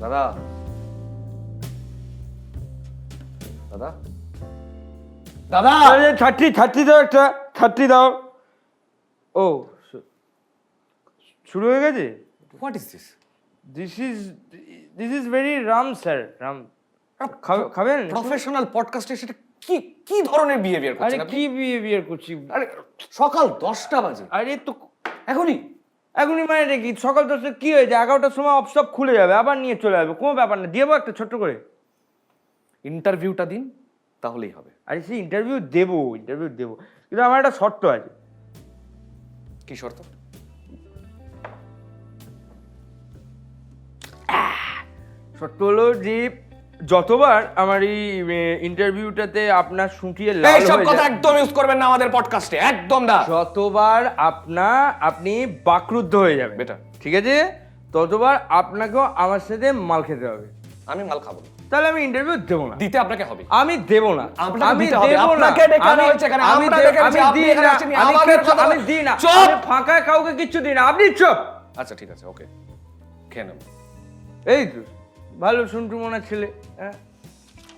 দাদা। দাদা। দাদা! আরে ছাত্রী ছাত্রী দাও একটা ছাত্রী দাও। ও শুরু হয়ে গেছে? What is this this is this is very rum sir rum খাবে- খাবেন? প্রফেশনাল পডকাস্টে সেটা কি কি ধরনের বিহেভিয়ার আরে করছেন আপনি? কি বিহেভিয়ার করছি? আরে সকাল দশটা বাজে। আরে তো এখনই? এখনই মানে দেখি সকাল দশটা কী হয়েছে? এগারোটার সময় অফ সব খুলে যাবে আবার নিয়ে চলে যাবে কোনো ব্যাপার না। দেবো একটা ছোট্ট করে। ইন্টারভিউটা দিন তাহলেই হবে। আরে সেই ইন্টারভিউ দেবো ইন্টারভিউ দেবো। কিন্তু আমার একটা শর্ত আছে। কি শর্ত? শর্ত হলো যে যতবার আমার এই ইন্টারভিউটাতে আপনার শুকিয়ে লাল হয়ে কথা একদম ইউজ করবেন না আমাদের পডকাস্টে একদম না। যতবার আপনার আপনি বাকরুদ্ধ হয়ে যাবেন Better. ঠিক আছে? ততবার আপনাকেও আমার সাথে মাল খেতে হবে। আমি মাল খাব তাহলে আমি ইন্টারভিউ দেবো না। দিতে আপনাকে হবে। আমি দেব না। আমি দেব না। আমি- দিই না। আমি দিই না! ফাঁকায় কাউকে কিচ্ছু দিই না। আপনি চুপ! আচ্ছা ঠিক আছে ওকে খেয়ে নেব। এই তো। ভালো শুনটু মনে ছেলে হ্যাঁ?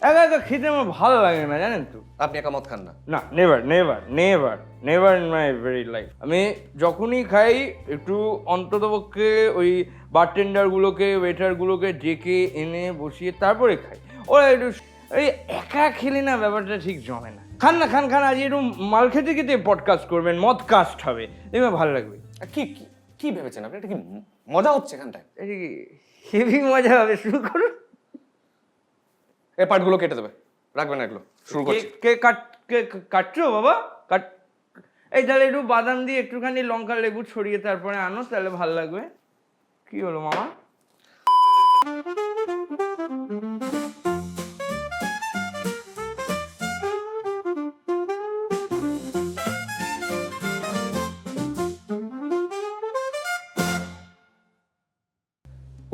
একা একা খেতে আমার ভালো লাগে না জানেন তো। আপনি একা মদ খান না? না never never never never in my very life আমি যখনই খাই একটু অন্ততপক্ষে ওই বারটেন্ডারগুলোকে ওয়েটারগুলোকে ডেকে এনে বসিয়ে তারপরে খাই। ওরা একটু এই একা খেলে না ব্যাপারটা ঠিক জমে না। খান না খান খান আজ একটু মাল খেতে খেতে পডকাস্ট করবেন মদ কাস্ট হবে। দেখবে ভালো লাগবে। কি কি- কি ভেবেছেন আপনি? এটা কি মজা হচ্ছে এখানটায়? হেভি মজা হবে শুরু করুন। এই পার্টগুলো কেটে দেবে। রাখবেন না এগুলো শুরু করছি। কে কাট কে- কাটছো বাবা? কাট এই তাহলে একটু বাদাম দিয়ে একটুখানি লঙ্কা লেবু ছড়িয়ে তারপরে আনো তাহলে ভালো লাগবে। কি হলো মামা?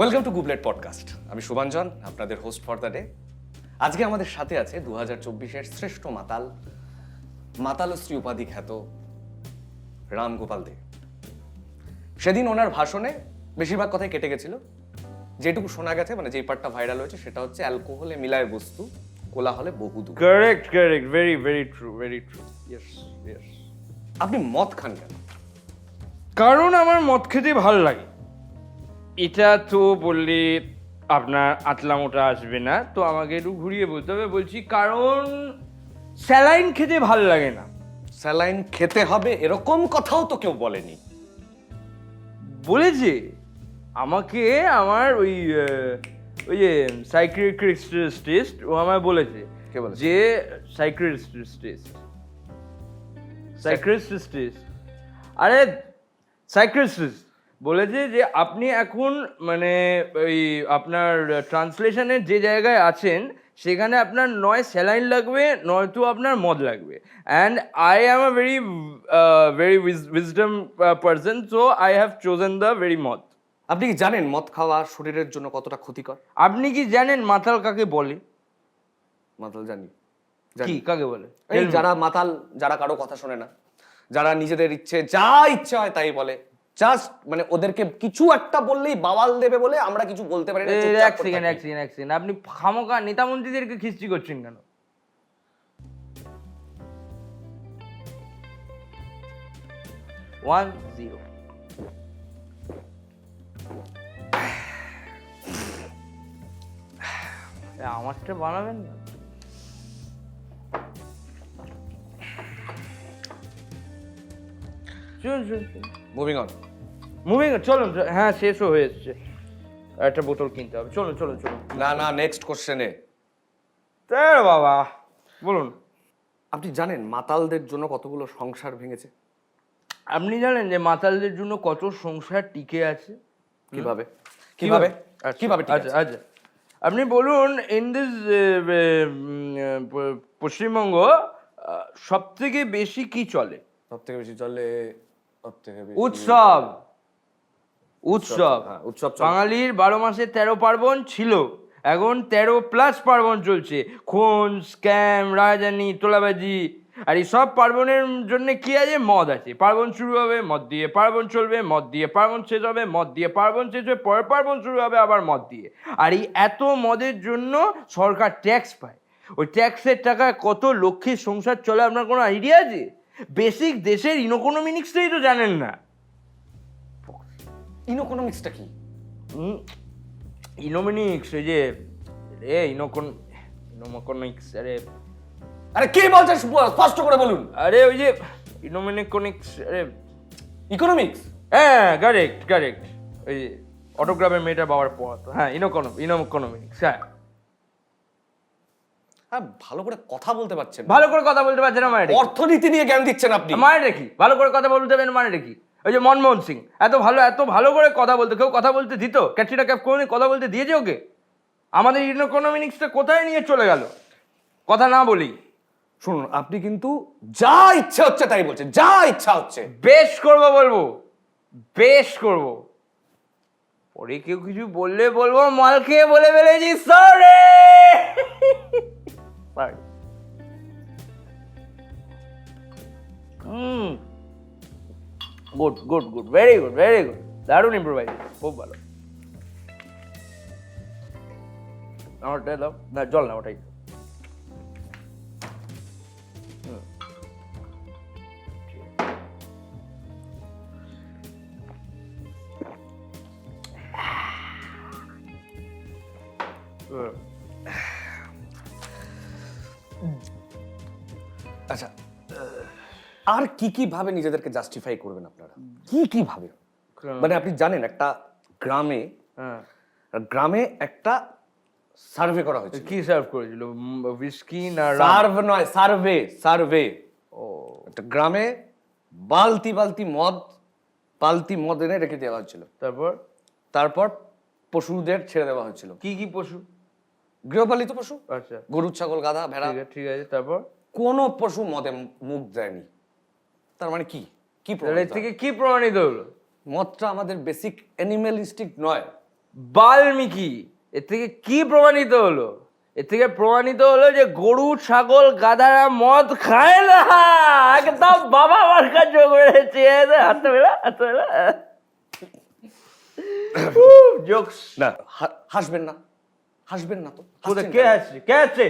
ওয়েলকাম টু গুবলেট পডকাস্ট আমি শুভাঞ্জন আপনাদের হোস্ট ফর দ্য ডে আজকে আমাদের সাথে আছে দু হাজার চব্বিশের শ্রেষ্ঠ মাতাল মাতালশ্রী উপাধি খ্যাত রামগোপাল দে। সেদিন ওনার ভাষণে বেশিরভাগ কথাই কেটে গেছিল। যেটুকু শোনা গেছে মানে যেই পার্টটা ভাইরাল হয়েছে সেটা হচ্ছে অ্যালকোহলে মিলায় বস্তু কোলা হলে বহু দূর correct correct very very true very true yes yes আপনি মদ খান কেন? কারণ আমার মদ খেতে ভালো লাগে। এটা তো বললে আপনার আতলামোটা আসবে না তো আমাকে একটু ঘুরিয়ে বলতে হবে। বলছি কারণ স্যালাইন খেতে ভালো লাগে না। স্যালাইন খেতে হবে এরকম কথাও তো কেউ বলেনি। বলেছে আমাকে আমার ওই আহ, ওই যে সাইক্রিক্রিস্টিস্ট ও আমায় বলেছে কে বলেছে? যে সাইক্রিস্টিস্ট সাইক্রিস্টিস্ট আরে সাইক্রিস্টিস্ট বলেছে যে আপনি এখন মানে ওই আপনার ট্রান্সলেশনের যে জায়গায় আছেন সেখানে আপনার নয় স্যালাইন লাগবে নয়তো আপনার মদ লাগবে। And I am a very very wisdom person so I have chosen the very মদ আপনি কি জানেন মদ খাওয়া শরীরের জন্য কতটা ক্ষতিকর? আপনি কি জানেন মাতাল কাকে বলে? মাতাল জানি কি জানি কাকে বলে? যারা মাতাল যারা কারও কথা শোনে না যারা নিজেদের ইচ্ছে যা ইচ্ছে হয় তাই বলে। জাস্ট মানে ওদেরকে কিছু একটা বললেই বাওয়াল দেবে বলে আমরা কিছু বলতে পারি না এক সেকেন্ড এক সেকেন্ড এক সেকেন্ড আপনি খামোকা নেতামন্ত্রীদেরকে খিস্তি করছেন কেন? ওয়ান জিরো আমারটা বানাবেন না? শুনুন শুনুন মুভিং অন মুভিং চলুন হ্যাঁ শেষও হয়ে এসছে। একটা বোতল কিনতে হবে। চলুন চলুন চলুন। না না নেক্সট কোশ্চেনে তার বাবা বলুন। আপনি জানেন মাতালদের জন্য কতগুলো সংসার ভেঙেছে? আপনি জানেন যে মাতালদের জন্য কত সংসার টিকে আছে? কীভাবে? কীভাবে? কীভাবে ঠিক আচ্ছা আচ্ছা। আপনি বলুন ইন দিস পশ্চিমবঙ্গ সব থেকে বেশি কি চলে? সব থেকে বেশি চলে সব থেকে বেশি উৎসব। উৎসব। হ্যাঁ, উৎসব বাঙালির বারো মাসে তেরো পার্বণ ছিল। এখন তেরো প্লাস পার্বণ চলছে। খুন স্ক্যাম রাজধানী তোলাবাজি। আর এই সব পার্বণের জন্য কি আছে? মদ আছে। পার্বণ শুরু হবে মদ দিয়ে পার্বণ চলবে মদ দিয়ে পার্বণ শেষ হবে মদ দিয়ে পার্বণ শেষ হবে পরের পার্বণ শুরু হবে আবার মদ দিয়ে। আর এই এত মদের জন্য সরকার ট্যাক্স পায়। ওই ট্যাক্সের টাকায় কত লক্ষ্মীর সংসার চলে আপনার কোনো আইডিয়া আছে? বেসিক দেশের ইনোকোনমিক্সটাই তো জানেন না। ইনোকোনমিক্সটা কি? ইনোমিনিক্স ওই যে রে ইনোকোন ইনোমোকোনিক্স আরে। আরে কি বলছেন স্পষ্ট করে বলুন। আরে ওই যে ইনোমিনিকোনিক্স আরে। ইকোনমিক্স? হ্যাঁ কারেক্ট কারেক্ট ওই যে অটোগ্রাফের মেয়েটা বাবার পড়াতো হ্যাঁ ইনোকোনো ইনোকোনমিক্স হ্যাঁ। হ্যাঁ ভালো করে কথা বলতে পারছেন ভালো করে কথা বলতে পারছেন না মানে অর্থনীতি নিয়ে জ্ঞান দিচ্ছেন আপনি। মানে কি? ভালো করে কথা বলতে পারেন মানে কি? ওই যে মনমোহন সিং। এত ভালো এত ভালো করে কথা বলতো। কেউ কথা বলতে দিত? ক্যাটরিনা ক্যাপ কোনোদিন কথা বলতে দিয়েছে ওকে? আমাদের ইকোনমিক্সটা কোথায় নিয়ে চলে গেল? কথা না বলি। শুনুন আপনি কিন্তু যা ইচ্ছা হচ্ছে তাই বলছেন যা ইচ্ছা হচ্ছে। বেশ করব বলব বেশ করব। পরে কেউ কিছু বললে বলব মাল খেয়ে বলে ফেলেছি sorry hmm. Good good good very good very good দারুণ ইম্প্রোভাইজ খুব ভালো আমারটা দাও না জল না ওটাই হুম। ঠিক আছে। হুম। আচ্ছা আর কি কি ভাবে নিজেদেরকে জাস্টিফাই করবেন আপনারা? কি কি ভাবে? মানে আপনি জানেন একটা গ্রামে হ্যাঁ। গ্রামে একটা সার্ভে করা হয়েছে কি সার্ভ করেছিল? উইস্কি না সার্ভ নয় সার্ভে সার্ভে ও। একটা গ্রামে বালতি বালতি মদ বালতি মদ এনে রেখে দেওয়া হয়েছিল। তারপর? তারপর পশুদের ছেড়ে দেওয়া হয়েছিল। কি কি পশু? গৃহপালিত পশু। আচ্ছা। গরু ছাগল গাধা ভেড়া। ঠিক আছে তারপর? কোনো পশু মদে মুখ দেয়নি। তার মানে কি? কি এর প্রমাণিত? থেকে কি প্রমাণিত হলো? মদটা আমাদের বেসিক অ্যানিমালিস্টিক নয়। বাল্মীকি এর থেকে কি প্রমাণিত হলো? এর থেকে প্রমাণিত হলো যে গরু ছাগল গাধারা মদ খায় না। একদম বাবা মার্কা যোগ বেড়েছে হাতে বেলা হাতে বেলা জোকস। না হাসবেন না। হাসবেন না তো। কে? আছে কে আছে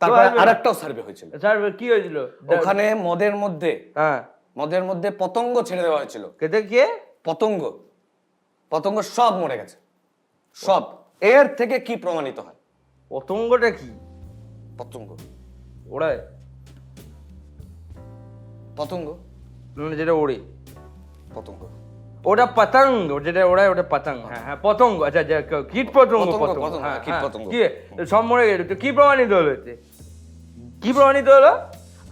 তারপরে? আরেকটাও সার্ভে হয়েছিল। স্যার কি হয়েছিল? ওখানে মদের মধ্যে হ্যাঁ। মদের মধ্যে পতঙ্গ ছেড়ে দেওয়া হয়েছিল। কেতে কে? পতঙ্গ। পতঙ্গ সব মরে গেছে। সব। এর থেকে কি প্রমাণিত হয়? পতঙ্গটা কি? পতঙ্গ। ওড়ায়। পতঙ্গ। মানে যেটা ওড়ে। পতঙ্গ। ওটা পতঙ্গ যেটা ওড়ায় ওটা পতঙ্গ। হ্যাঁ হ্যাঁ পতঙ্গ। আচ্ছা কীট পতঙ্গ পতঙ্গ, হ্যাঁ কীট হ্যাঁ। পতঙ্গ। কি সব মরে তো কি প্রমাণিত হলো এতে? কি প্রমাণিত হলো?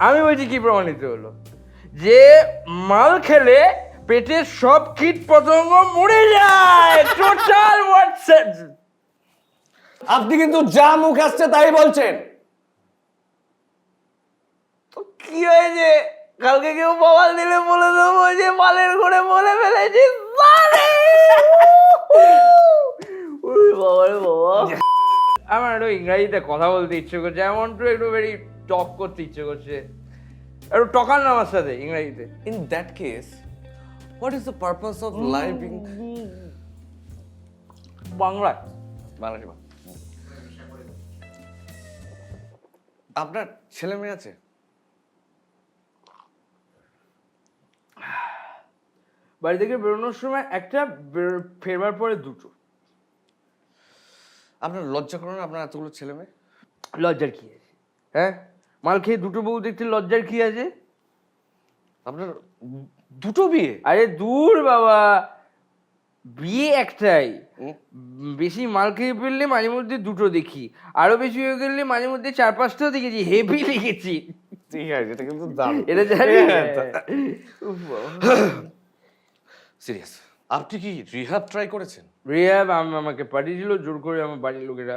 আমি বলছি কি প্রমাণিত হলো? যে মাল খেলে পেটের সব কীট পতঙ্গ মরে যায়। টোটাল হোয়াটসঅ্যাপ আপনি কিন্তু যা মুখ আসছে তাই বলছেন। তো কি হয়েছে? কালকে কেউ ববাল দিলে বলে দেবো যে মালের ঘরে বলে ফেলেছি। বাবা আমার একটু ইংরাজিতে কথা বলতে ইচ্ছে করছে। এমন তো একটু ভেরি টক করতে ইচ্ছে করছে। একটু টকান না আমার সাথে ইংরাজিতে। In that case what is the purpose of living Bangla Bangladeshi Bangla. আপনার ছেলে মেয়ে আছে? বাড়ি থেকে বেরোনোর সময় একটা ফেরবার পরে দুটো। আপনার লজ্জা করেন আপনার এতগুলো ছেলে মেয়ে? লজ্জার কি আছে? হ্যাঁ? মাল খেয়ে দুটো বউ দেখতে লজ্জার কি আছে? আপনার দুটো বিয়ে? আরে দূর বাবা বিয়ে একটাই। বেশি মাল খেয়ে ফেললে মাঝে মধ্যে দুটো দেখি আরও বেশি হয়ে গেলে মাঝে মধ্যে চার পাঁচটাও দেখেছি হেভি লিখেছি ঠিক আছে এটা কিন্তু দারুণ। এটা জানি। হ্যাঁ, সিরিয়াস আপনি কি রিহাব ট্রাই করেছেন? রিহাব আম- আমাকে পাঠিয়েছিল জোর করে আমার বাড়ির লোকেরা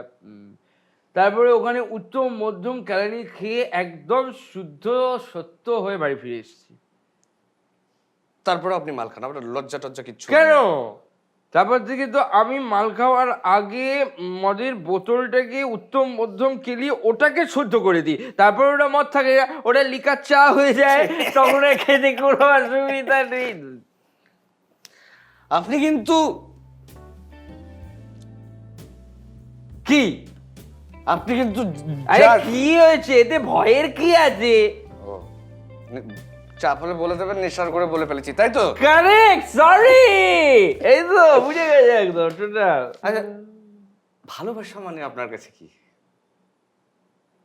তারপরে ওখানে উত্তম মধ্যম ক্যালানি খেয়ে একদম শুদ্ধ সত্য হয়ে বাড়ি ফিরে এসেছি। তারপরে আপনি মাল খান আপনার লজ্জা টজ্জা কিচ্ছু কেন? তারপর থেকে তো আমি মাল খাওয়ার আগে মদের বোতলটাকে উত্তম মধ্যম কেলিয়ে ওটাকে শুদ্ধ করে দিই। তারপর ওটা মদ থাকে ওটা লিকার চা হয়ে যায় তখন খেতে কোনো অসুবিধা নেই। আপনি কিন্তু কি? আপনি কিন্তু আরে কি হয়েছে? এতে ভয়ের কি আছে? ও, নে- চাপ হলে বলে দেবেন নেশার করে বলে ফেলেছি তাই তো? কারেক্ট সরি এই তো বুঝে গেছে একদম টোটাল আচ্ছা ভালোবাসা মানে আপনার কাছে কি?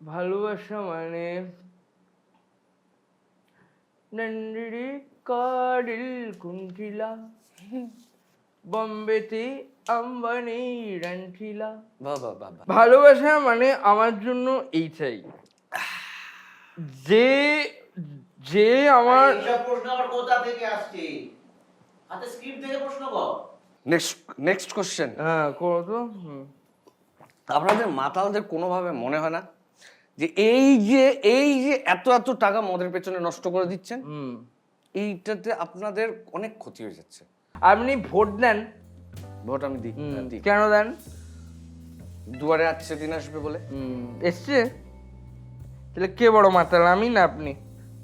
ভালোবাসা মানে নন্দিরি কাডিল কুন্ঠিলা। বম্বেতে আম্বানি রান্ঠিলা বাহ বাহ বাহ বাহ। ভালোবাসা মানে আমার জন্য এইটাই। যে যে আমার প্রশ্ন আবার কোথা থেকে আসছে? হাতে স্ক্রিপ্ট থেকে প্রশ্ন কর। নেক্সট নেক্সট কোশ্চেন হ্যাঁ করো তো। আপনাদের মাতালদের কোনোভাবে মনে হয় না যে এই যে এই যে এত এত টাকা মদের পেছনে নষ্ট করে দিচ্ছেন হুম। এইটাতে আপনাদের অনেক ক্ষতি হয়ে যাচ্ছে। আপনি ভোট দেন। ভোট আমি দিই দিই। কেন দেন? দুয়ারে আসছে দিন আসবে বলে। এসছে? তাহলে কে বড় মাতাল আমি না আপনি?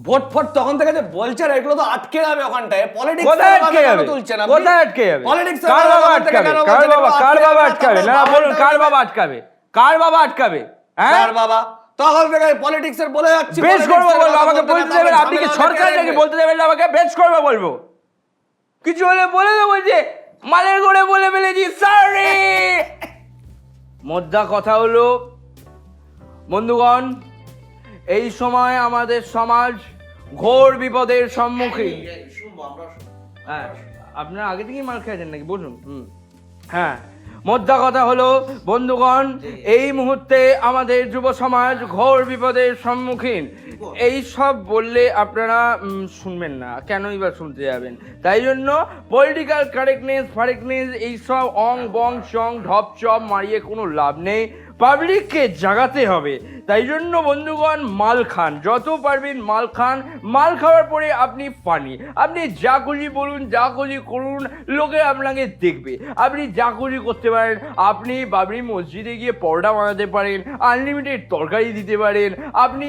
ভোট ফোট তখন থেকে যে বলছেন এগুলো তো আটকে যাবে ওখানটায়। পলিটিক্স কোথায় আটকে যাবে? তুলছেন কোথায় আটকে যাবে? পলিটিক্স কার বাবা আটকাবে? কার বাবা কার বাবা আটকাবে? না বলুন কার বাবা আটকাবে? কার বাবা আটকাবে? হ্যাঁ? কার বাবা? তখন থেকে পলিটিক্স এর বলে যাচ্ছি বেশ politics করব এর বলব কথা আমাকে বলতে না দেবেন আপনি কি সরকার নাকি বলতে দেবেন না আমাকে? বেশ করব বলব। কিছু হলে বলে দেবো যে মালের করে বলে ফেলেছি সরি মোদ্দা কথা হলো বন্ধুগণ এই সময় আমাদের সমাজ ঘোর বিপদের সম্মুখীন। শুনব আমরা হ্যাঁ আপনারা আগে থেকেই মাল খেয়েছেন নাকি? বলুন হুম। হ্যাঁ। মোদ্দা কথা হলো, বন্ধুগণ, এই মুহূর্তে আমাদের যুব সমাজ ঘোর বিপদের সম্মুখীন। এই সব বললে আপনারা শুনবেন না, কেনই বা শুনতে যাবেন? তাই জন্য পলিটিক্যাল কারেক্টনেস ফারেক্টনেস এইসব অং, বং, চং ঢপ চপ, মারিয়ে কোনো লাভ নেই। পাবলিককে জাগাতে হবে। তাই জন্য বন্ধুগণ, মাল খান। যত পারবেন মাল খান। মাল খাওয়ার পরে আপনি ফানি আপনি যা খুশি বলুন, যা খুশি করুন, লোকে আপনাকে দেখবে। আপনি যা খুশি করতে পারেন, আপনি বাবরি মসজিদে গিয়ে পরোটা বানাতে পারেন আনলিমিটেড তরকারি দিতে পারেন, আপনি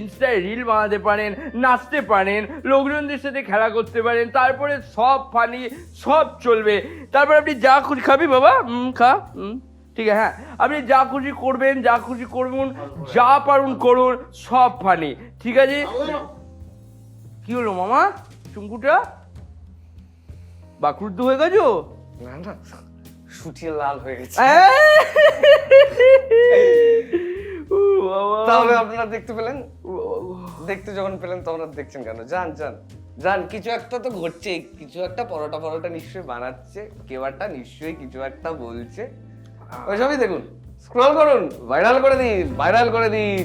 ইনস্টায় রিল বানাতে পারেন, নাচতে পারেন, লোকজনদের সাথে খেলা করতে পারেন, তারপরে সব ফানি সব চলবে। তারপর আপনি যা খুশি খাবি বাবা। খা ঠিক আছে হ্যাঁ। আপনি যা খুশি করবেন যা খুশি করুন যা পারুন করুন সব ফানি ঠিক আছে? কি হলো মামা? চুঙ্কুটা বাকরুদ্ধ হয়ে গেছো? না না শুটিয়ে লাল হয়ে গেছে। তাহলে আপনারা দেখতে পেলেন। দেখতে যখন পেলেন তখন আর দেখছেন কেন? যান যান যান কিছু একটা তো ঘটছে কিছু একটা পরোটা পরোটা নিশ্চয়ই বানাচ্ছে কেউ একটা নিশ্চয়ই কিছু একটা বলছে। ওইসবই দেখুন। স্ক্রল করুন ভাইরাল করে দিন ভাইরাল করে দিন।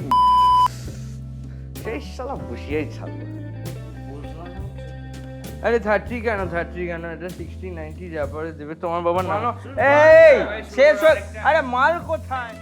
সেই সালা বসিয়েই আরে থার্টি কেন থার্টি কেন? এটা সিক্সটি নাইনটি যা পরে দেবে। তোমার বাবা না এই শেষ আরে মাল কোথায়?